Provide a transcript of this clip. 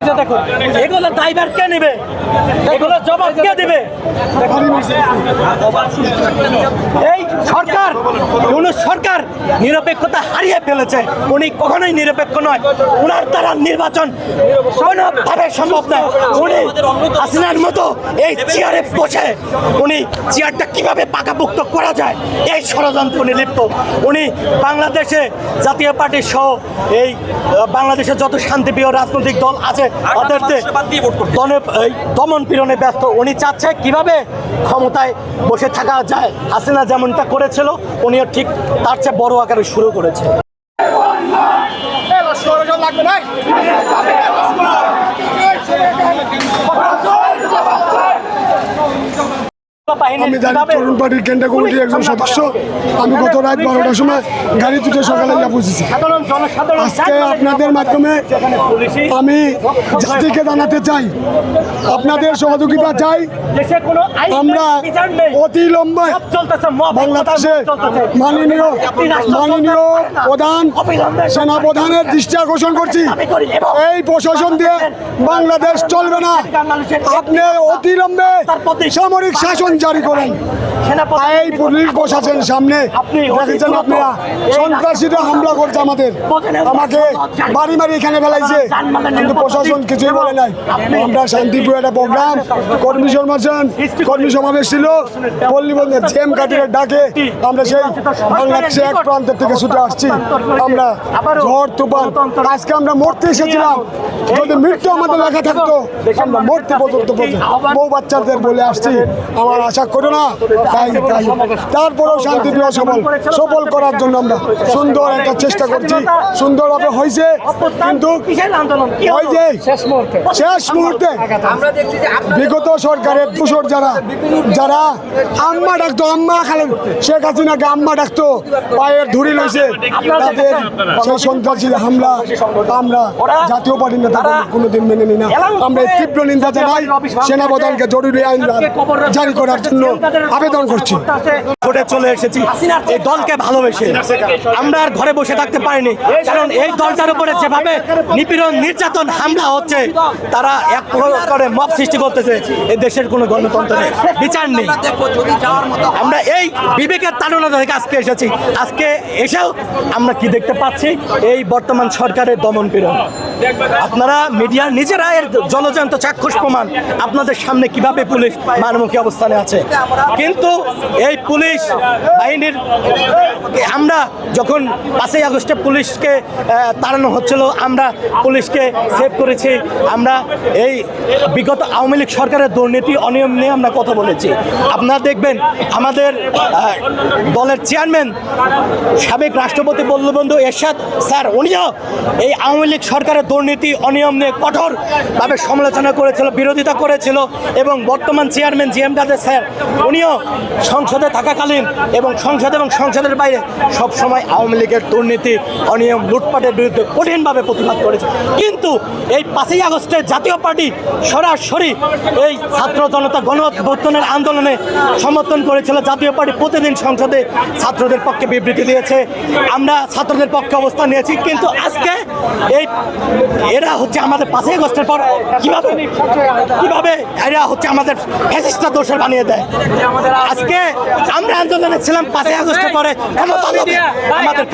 দেখুন এগুলো ড্রাইভার কে নেবে? এগুলো জবাব কে দেবে? এই সরকার! সরকার নিরপেক্ষতা হারিয়ে ফেলেছে। উনি কখনোই নিরপেক্ষ নয়। উনার দ্বারা নির্বাচন কোনোভাবে সম্ভব নয়। উনি হাসিনার মতো এই চেয়ারে বসে উনি চেয়ারটা কীভাবে পাকাপুক্ত করা যায়? এই ষড়যন্ত্র উনি লিপ্ত। উনি বাংলাদেশে জাতীয় পার্টি সহ এই বাংলাদেশের যত শান্তিপ্রিয় রাজনৈতিক দল আছে তাদেরকে দমন পীড়নে ব্যস্ত। উনি চাচ্ছে কীভাবে ক্ষমতায় বসে থাকা যায়। হাসিনা যেমনটা করেছিল উনিও ঠিক তার চেয়ে বড় আকারে শুরু করেছে। আমি জানি তরুণ পার্টির কেন্দ্রীয় কমিটির একজন সদস্য? আমি গত রাত বারোটার সময় গাড়ি দুটো সকালে যা পৌঁছেছি আজকে আপনাদের মাধ্যমে আমি জাতিকে জানাতে চাই। আপনাদের সহযোগিতা চাই। আমরা অতি লম্বা সব চলতেছে মব, বাংলাদেশে মাননীয় মাননীয়। প্রধান অবিলম্বে সেনা প্রধানের দৃষ্টি আকর্ষণ করছি। এই প্রশাসন দিয়ে বাংলাদেশ চলবে না। আপনি অতিলম্বে সামরিক শাসন জারি করেন। এই পুলিশ বসাছেন সামনে। দেখেছেন আপনারা? সন্ত্রাসীরা হামলা করছে আমাদের। আমাকে বাড়ি মারি এখানে ফেলাইছে। কিন্তু প্রশাসন কিছুই বলে নাই। আমরা শান্তিপুর একটা প্রোগ্রাম। কর্মী সমাবেশন। কর্মী সমাবেশ ছিল। পল্লী বন্ধে জেম কাটিয়ে ডাকে আমরা সেই বাংলাদেশে এক প্রান্তের থেকে ছুটে আসছি। আমরা ঝড় তুফান। আজকে আমরা মরতে এসেছিলাম। যদি মৃত্যু আমাদের লেখা থাকতো আমরা মরতে পর্যন্ত পর্যন্ত বউ বাচ্চাদের বলে আসছি আমার আশা করো না। তাই তাই। তারপরেও শান্তিপ্রিয় সফল। সফল করার জন্য আমরা সুন্দর একটা চেষ্টা করছি। সুন্দরভাবে হয়েছে। কিন্তু ওই যে শেষ মুহূর্তে। বিগত সরকারের দূষর যারা যারা আম্মা ডাকতো আম্মা খালেন শেখ হাসিনাকে আম্মা ডাকতো পায়ের ধুরি লইছে তাদের সেই সন্ত্রাসী হামলা আমরা জাতীয় পার্টি নেতা কোনোদিন মেনে নিই না। আমরা এই তীব্র নিন্দা জানাই। সেনাপ্রধানকে জরুরি আইন জারি করার জন্য আবেদন করছি। ভোটে চলে এসেছি। এই দলকে ভালোবেসে। আমরা আর ঘরে বসে থাকতে পারিনি। কারণ এই দলটার উপরে যেভাবে নিপীড়ন নির্যাতন হামলা হচ্ছে তারা এক করে মব সৃষ্টি করতেছে। এই দেশের কোনো গণতন্ত্র নেই। বিচার নেই। আমরা এই বিবেকের তাড়না থেকে আজকে এসেছি। আজকে এসেও আমরা কি দেখতে পাচ্ছি? এই বর্তমান সরকারের দমন পীড়ন। আপনারা মিডিয়া নিজেরা এর জলজান্ত চাক্ষুষ প্রমাণ আপনাদের সামনে কীভাবে পুলিশ মানমুখী অবস্থানে আছে। কিন্তু এই পুলিশ বাহিনীর আমরা যখন পাঁচই আগস্টে পুলিশকে তাড়ানো হচ্ছিল, আমরা পুলিশকে সেভ করেছি। আমরা এই বিগত আওয়ামী লীগ সরকারের দুর্নীতি, অনিয়ম নিয়ে আমরা কথা বলেছি। আপনারা দেখবেন, আমাদের দলের চেয়ারম্যান সাবেক রাষ্ট্রপতি বল্লবন্ধু এরশাদ স্যার, উনিও এই আওয়ামী লীগ সরকারের দুর্নীতি, অনিয়ম নিয়ে কঠোরভাবে সমালোচনা করেছিল, বিরোধিতা করেছিল এবং বর্তমান chairman G M Kader sir, উনিও সংসদে থাকাকালীন এবং সংসদ এবং সংসদের বাইরে সবসময় আওয়ামী লীগের দুর্নীতি, অনিয়ম, লুটপাটের বিরুদ্ধে কঠিনভাবে প্রতিবাদ করেছে। কিন্তু এই পাঁচই আগস্টে জাতীয় পার্টি সরাসরি এই ছাত্র জনতা গণ আন্দোলনে সমর্থন করেছিল। জাতীয় পার্টি প্রতিদিন সংসদে ছাত্রদের পক্ষে বিবৃতি দিয়েছে। আমরা ছাত্রদের পক্ষে অবস্থান নিয়েছি। কিন্তু আজকে এই এরা হচ্ছে আমাদের পাঁচই আগস্টের পর কীভাবে কীভাবে এরা হচ্ছে আমাদের ফ্যাসিস্টা দোষের বানিয়ে দেয়। আজকে আমরা আন্দোলনে ছিলাম পাঁচই আগস্টের পরে আমাদের